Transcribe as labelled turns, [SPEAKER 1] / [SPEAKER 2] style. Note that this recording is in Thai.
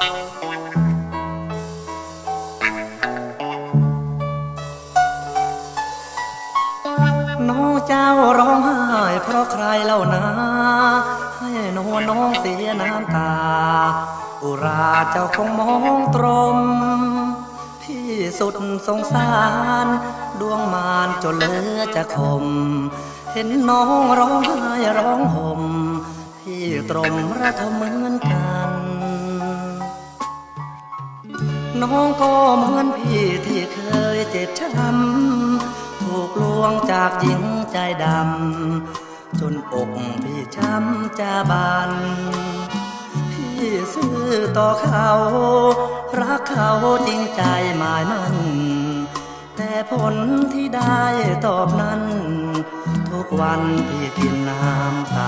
[SPEAKER 1] น้องเจ้าร้องไห้เพราะใครเล่านะให้นวน้องเสียน้ำตา อุราเจ้าคงมองตรม พี่สุดสงสาร ดวงมารจนเหลือจะคม เห็นน้องร้องไห้ร้องห่ม พี่ตรมระทมเหมือนกัน น้องก็เหมือนพี่ที่เคยเจ็บช้ำถูกลวงจากหญิงใจดำ จนอกพี่ช้ำจะบานพี่ซื่อต่อเขา รักเขาจริงใจหมายมันแต่ผลที่ได้ตอบนั้น ทุกวันพี่กินน้ำตา